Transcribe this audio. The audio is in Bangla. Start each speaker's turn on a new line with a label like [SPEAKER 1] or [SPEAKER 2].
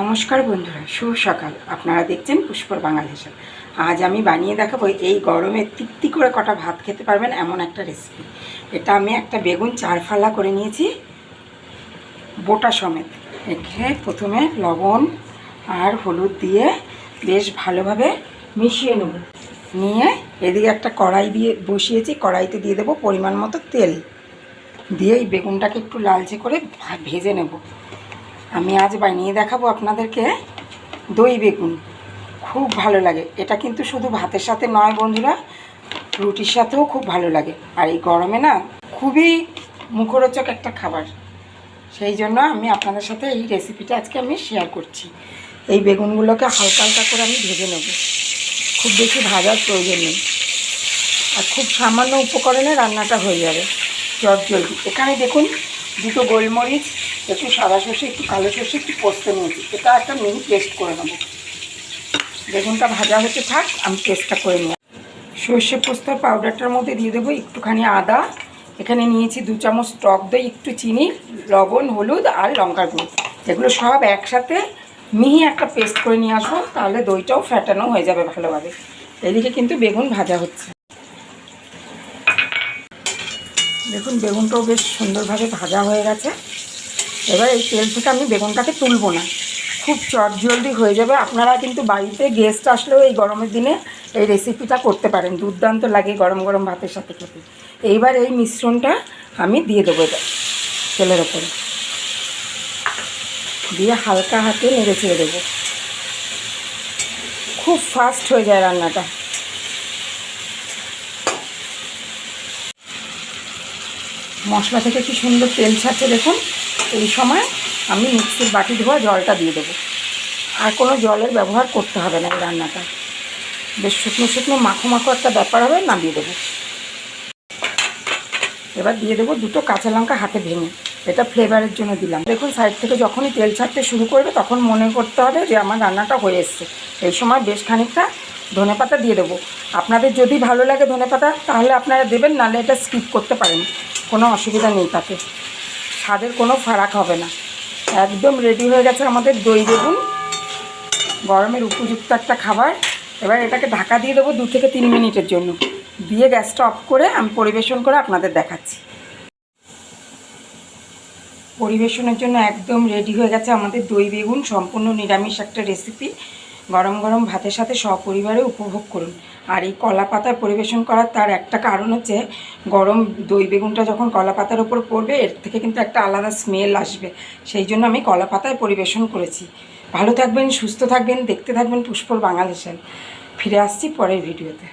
[SPEAKER 1] নমস্কার বন্ধুরা, শুভ সকাল। আপনারা দেখছেন পুষ্পর বাঙালি হিসাব আজ আমি বানিয়ে দেখাবো এই গরমে তৃপ্তি করে কটা ভাত খেতে পারবেন এমন একটা রেসিপি এটা আমি একটা বেগুন চার ফালা করে নিয়েছি, বোটা সমেত। এখানে প্রথমে লবণ আর হলুদ দিয়ে বেশ ভালোভাবে মিশিয়ে নেব। নিয়ে এদিকে একটা কড়াই দিয়ে বসিয়েছি, কড়াইতে দিয়ে দেবো পরিমাণ মতো তেল। দিয়ে এই বেগুনটাকে একটু লালচে করে ভেজে নেব। আমি আজ বানিয়ে দেখাবো আপনাদেরকে দই বেগুন। খুব ভালো লাগে। এটা কিন্তু শুধু ভাতের সাথে নয় বন্ধুরা, রুটির সাথেও খুব ভালো লাগে। আর এই গরমে না, খুবই মুখরোচক একটা খাবার। সেই জন্য আমি আপনাদের সাথে এই রেসিপিটা আজকে আমি শেয়ার করছি। এই বেগুনগুলোকে হালকা হালকা করে আমি ভেজে নেব। খুব বেশি ভাজার প্রয়োজন নেই। আর খুব সামান্য উপকরণে রান্নাটা হয়ে যাবে। চট জলদি এখানে দেখুন, দুটো গোলমরিচ একটু সাদা সর্ষে, একটু কালো সর্ষে, একটু পোস্ত নিয়েছি। এটা একটা মিনি পেস্ট করে নেব। বেগুনটা ভাজা হতে থাক, আমি পেস্টটা করে নিই সর্ষে পোস্তর পাউডারটার মধ্যে দিয়ে দেবো একটুখানি আদা। এখানে নিয়েছি দু চামচ টক দই, একটু চিনি, লবণ, হলুদ আর লঙ্কার গুঁড়ো। এগুলো সব একসাথে মিহি একটা পেস্ট করে নিয়ে আসব, তাহলে দইটাও ফ্যাটানো হয়ে যাবে ভালোভাবে। এদিকে কিন্তু বেগুন ভাজা হচ্ছে। দেখুন, বেগুনটাও বেশ সুন্দরভাবে ভাজা হয়ে গেছে। এবার এই তেল থেকে আমি বেগুনটাকে তুলবো না। খুব চট জলদি হয়ে যাবে। আপনারা কিন্তু বাড়িতে গেস্ট আসলেও এই গরমের দিনে এই রেসিপিটা করতে পারেন। দুর্দান্ত লাগে গরম গরম ভাতের সাথে খেতে। এইবার এই মিশ্রণটা আমি দিয়ে দেবো এটা তেলের ওপরে। দিয়ে হালকা হাতে নেড়ে ছেড়ে দেবো। খুব ফাস্ট হয়ে যায় রান্নাটা। মশলা থেকে কি সুন্দর তেল ছাড়ছে দেখুন। এই সময় আমি মিক্সির বাটি ধোয়া জলটা দিয়ে দেবো। আর কোনো জলের ব্যবহার করতে হবে না এই রান্নাটা। বেশ শুকনো শুকনো মাখো মাখো একটা ব্যাপার হবে, নামিয়ে দেবো। এবার দিয়ে দেবো দুটো কাঁচা লঙ্কা হাতে ভেঙে। এটা ফ্লেভারের জন্য দিলাম। দেখুন সাইড থেকে যখনই তেল ছাড়তে শুরু করবে, তখন মনে করতে হবে যে আমার রান্নাটা হয়ে এসছে। এই সময় বেশ খানিকটা ধনে পাতা দিয়ে দেবো। আপনাদের যদি ভালো লাগে ধনে পাতা, তাহলে আপনারা দেবেন, নাহলে এটা স্কিপ করতে পারেন। কোনো অসুবিধা নেই তাতে। স্বাদের কোনো ফারাক হবে না। একদম রেডি হয়ে গেছে আমাদের দই বেগুন। গরমের উপযুক্ত একটা খাবার। এবার এটাকে ঢাকা দিয়ে দেবো দু থেকে তিন মিনিটের জন্য। দিয়ে গ্যাসটা অফ করে আমি পরিবেশন করে আপনাদের দেখাচ্ছি। পরিবেশনের জন্য একদম রেডি হয়ে গেছে আমাদের দই বেগুন। সম্পূর্ণ নিরামিষ একটা রেসিপি গরম গরম ভাতের সাথে সপরিবারে উপভোগ করুন। আর এই কলা পাতা পরিবেশন করার তার একটা কারণ হচ্ছে, গরম দই বেগুনটা যখন কলা পাতার ওপর পড়বে, এর থেকে কিন্তু একটা আলাদা স্মেল আসবে। সেই জন্য আমি কলা পাতায় পরিবেশন করেছি। ভালো থাকবেন, সুস্থ থাকবেন, দেখতে থাকবেন পুষ্পর বাঙালি ফিরে আসছি পরের ভিডিওতে।